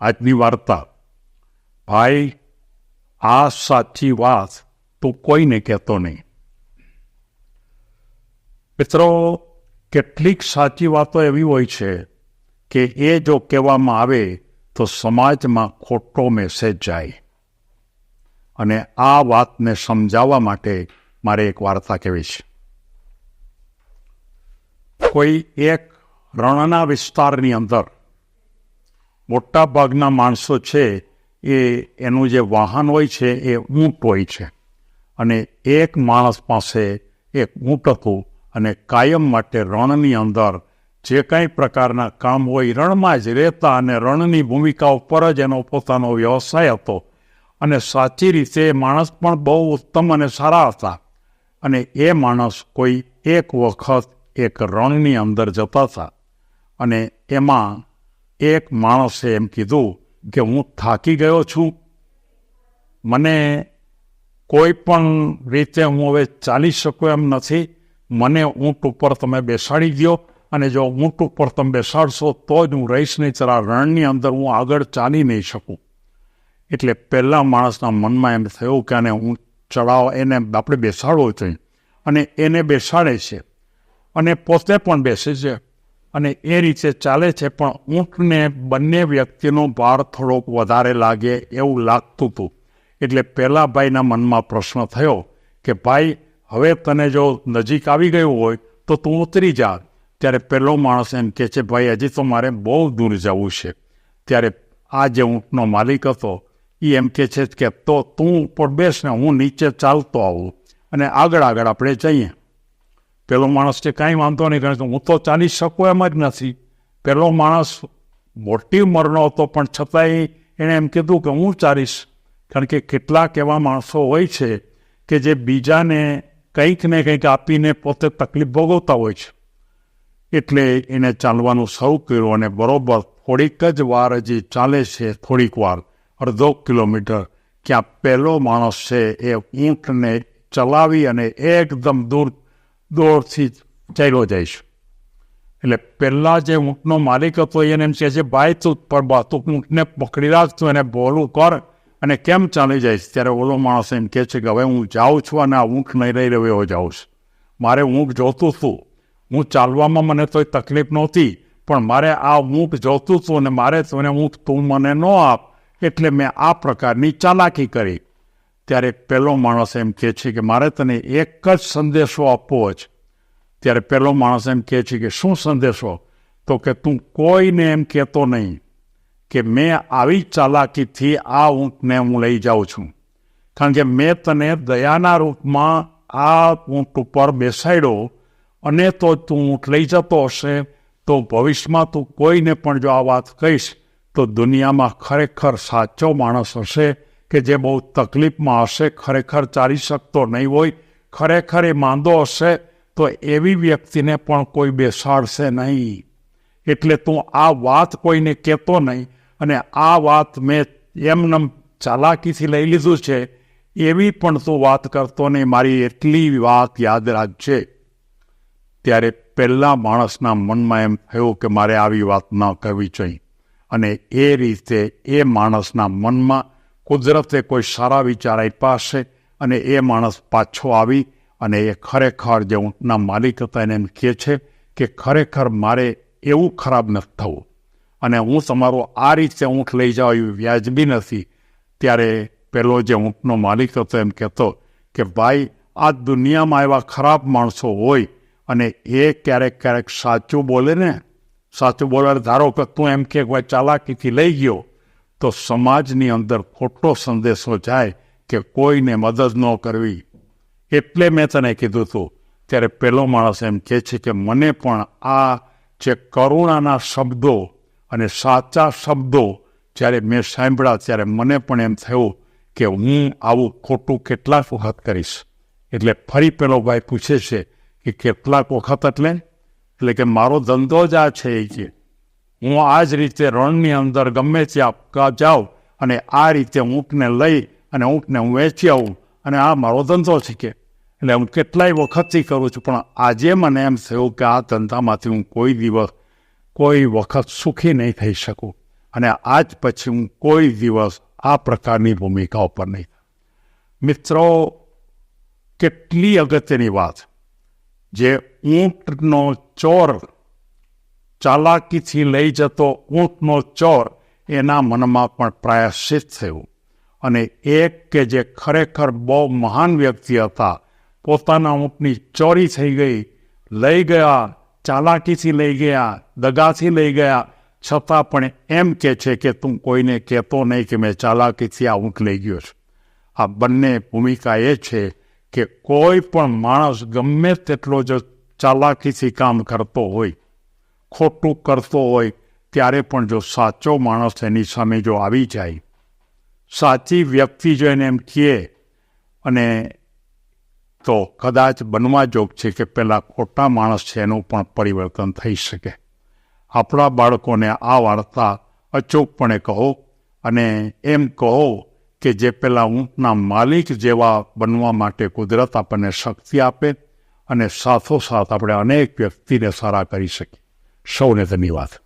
આજની વાર્તા, ભાઈ, આ સાચી વાત તું કોઈને કહેતો નહીં. મિત્રો, કેટલીક સાચી વાતો એવી હોય છે કે એ જો કહેવામાં આવે તો સમાજમાં ખોટો મેસેજ જાય. અને આ વાતને સમજાવવા માટે મારે એક વાર્તા કહેવી છે. કોઈ એક રણના વિસ્તારની અંદર મોટા ભાગના માણસો છે, એ એનું જે વાહન હોય છે, એ ઊંટ હોય છે. અને એક માણસ પાસે એક ઊંટ હતું અને કાયમ માટે રણની અંદર જે કાંઈ પ્રકારના કામ હોય, રણમાં જ રહેતા અને રણની ભૂમિકા ઉપર જ એનો પોતાનો વ્યવસાય હતો. અને સાચી રીતે માણસ પણ બહુ ઉત્તમ અને સારા હતા. અને એ માણસ કોઈ એક વખત એક રણની અંદર જતા હતા. અને એમાં એક માણસે એમ કીધું કે હું થાકી ગયો છું. મને કોઈ પણ રીતે હું હવે ચાલી શકું એમ નથી. મને ઊંટ ઉપર તમે બેસાડી દો અને જો ઊંટ ઉપર તમે બેસાડશો તો જ હું રહીશ નહીં ચરા રણની અંદર હું આગળ ચાલી નહીં શકું. એટલે પહેલાં માણસના મનમાં એમ થયું કે આને હું ચડાવ, એને આપણે બેસાડવો જોઈએ અને એને બેસાડે છે. અને પોતે પણ બેસે છે. અને એ રીતે ચાલે છે, પણ ઊંટને બંને વ્યક્તિનો ભાર થોડોક વધારે લાગે એવું લાગતું હતું. એટલે પહેલાં ભાઈના મનમાં પ્રશ્ન થયો કે, ભાઈ, હવે તને જો નજીક આવી ગયું હોય, તો તું ઉતરી જા. ત્યારે પહેલો માણસ એમ કહે છે, ભાઈ, હજી તો મારે બહુ દૂર જવું છે. ત્યારે આ જે ઊંટનો માલિક હતો એ એમ કહે છે કે, તો તું ઉપર બેસ ને, હું નીચે ચાલતો આવું અને આગળ આગળ આપણે જઈએ. પેલો માણસ કે કાંઈ વાંધો નહીં, કારણ કે હું તો ચાલી શકું એમ જ નથી. પેલો માણસ મોટી ઉંમરનો હતો, પણ છતાંય એણે એમ કીધું કે હું ચાલીશ. કારણ કે કેટલાક એવા માણસો હોય છે કે જે બીજાને કંઈક ને કંઈક આપીને પોતે તકલીફ ભોગવતા હોય છે. એટલે એને ચાલવાનું શરૂ કર્યું અને બરોબર થોડીક જ વાર હજી ચાલે છે, થોડીક વાર, અડધો કિલોમીટર, ક્યાં પહેલો માણસ છે એ ઊંટને ચલાવી અને એકદમ દૂર દોડથી ચાલ્યો જઈશ એટલે પહેલાં જે ઊંટનો માલિક હતો, એને એમ કહે છે, ભાઈ, તું પણ તું ઊંટને પકડી રાખતું એને બોલું કર. અને કેમ ચાલી જઈશ ત્યારે ઓલો માણસ એમ કહે છે કે, હવે હું જાઉં છું અને આ ઊંટ નહીં રહી રહ્યો જાઉં છું. મારે ઊંટ જોતું હતું. હું ચાલવામાં મને તો તકલીફ નહોતી, પણ મારે આ ઊંટ જોતું હતું અને મારે તને ઊંટ તું મને ન આપ. એટલે મેં આ પ્રકારની ચાલાકી કરી. ત્યારે પહેલો માણસ એમ કહે છે કે, મારે તને એક જ સંદેશો આપવો જ. ત્યારે પહેલો માણસ એમ કહે છે કે, શું સંદેશો? તો કે, તું કોઈને એમ કહેતો નહીં કે મેં આવી ચાલાકીથી આ ઊંટને હું લઈ જાઉં છું. કારણ કે મેં તને દયાના રૂપમાં આ ઊંટ ઉપર બેસાડ્યો અને તો તું ઊંટ લઈ જતો હશે, તો ભવિષ્યમાં તું કોઈને પણ જો આ વાત કહીશ, તો દુનિયામાં ખરેખર સાચો માણસ હશે કે જે બહુ તકલીફમાં હશે, ખરેખર ચાલી શકતો નહીં હોય, ખરેખર એ માંદો હશે, તો એવી વ્યક્તિને પણ કોઈ બેસાડશે નહીં. એટલે તું આ વાત કોઈને કહેતો નહીં, અને આ વાત મેં એમનેમ ચાલાકીથી લઈ લીધું છે, એવી પણ તું વાત કરતો નહીં, મારી એટલી વાત યાદ રાખજે. ત્યારે પહેલા માણસના મનમાં એમ થયું કે મારે આવી વાત ન કહેવી જોઈએ. અને એ રીતે એ માણસના મનમાં કુદરતે કોઈ સારા વિચાર આપ્યા હશે અને એ માણસ પાછો આવી અને એ ખરેખર જે ઊંટના માલિક હતા એને એમ કહે છે કે ખરેખર મારે એવું ખરાબ નથી થવું. અને હું તમારો આ રીતે ઊંટ લઈ જાઉં એવી વ્યાજબી નથી. ત્યારે પેલો જે ઊંટનો માલિક હતો એમ કહેતો કે, ભાઈ, આ દુનિયામાં એવા ખરાબ માણસો હોય અને એ ક્યારેક ક્યારેક સાચું બોલે ને? સાચું બોલે ધારો કે તું એમ કે ચાલાકીથી લઈ ગયો. તો સમાજની અંદર ખોટો સંદેશો જાય કે કોઈને મદદ ન કરવી. એટલે મેં તને કીધું હતું ત્યારે પેલો માણસ એમ કહે છે કે મને પણ આ જે કરુણાના શબ્દો અને સાચા શબ્દો જ્યારે મેં સાંભળ્યા ત્યારે મને પણ એમ થયું કે હું આવું ખોટું કેટલાક વખત કરીશ. એટલે ફરી પેલો ભાઈ પૂછે છે કે કેટલાક વખત એટલે? એટલે કે મારો ધંધો જ આ છે એ હું આ જ રીતે રણની અંદર ગમે ત્યાં જાઉં અને આ રીતે ઊંટને લઈ અને ઊંટને હું વેચી આવું અને આ મારો ધંધો છે કે. એટલે હું કેટલાય વખતથી કરું છું, પણ આજે મને એમ થયું કે આ ધંધામાંથી હું કોઈ દિવસ, કોઈ વખત સુખી નહીં થઈ શકું અને આજ પછી હું કોઈ દિવસ આ પ્રકારની ભૂમિકા ઉપર નહીં. મિત્રો, કેટલી અગત્યની વાત જે ઊંટનો ચોર ચાલાકીથી લઈ જતો ઊંટનો ચોર એના મનમાં પણ પ્રાયશ્ચિત થયું. અને એક કે જે ખરેખર બહુ મહાન વ્યક્તિ હતા, પોતાના ઊંટની ચોરી થઈ ગઈ, લઈ ગયા ચાલાકીથી લઈ ગયા દગાથી લઈ ગયા, છતાં પણ એમ કે છે કે તું કોઈને કહેતો નહીં કે મેં ચાલાકીથી આ ઊંટ લઈ ગયો છું. આ બંને ભૂમિકા એ છે કે કોઈ પણ માણસ ગમે તેટલો જો ચાલાકીથી કામ કરતો હોય ખોટું કરતો હોય, ત્યારે પણ જો સાચો માણસ એની સામે જો આવી જાય, સાચી વ્યક્તિ જો એને એમ કહે, અને તો કદાચ બનવા જોગ છે કે પહેલાં ખોટા માણસ છે, એનું પણ પરિવર્તન થઈ શકે. આપણા બાળકોને આ વાર્તા અચૂકપણે કહો, અને એમ કહો કે જે પેલા ઊંટના માલિક જેવા બનવા માટે કુદરત આપણને શક્તિ આપે, અને સાથોસાથ આપણે અનેક વ્યક્તિને સારા કરી શકીએ. shown as a milah.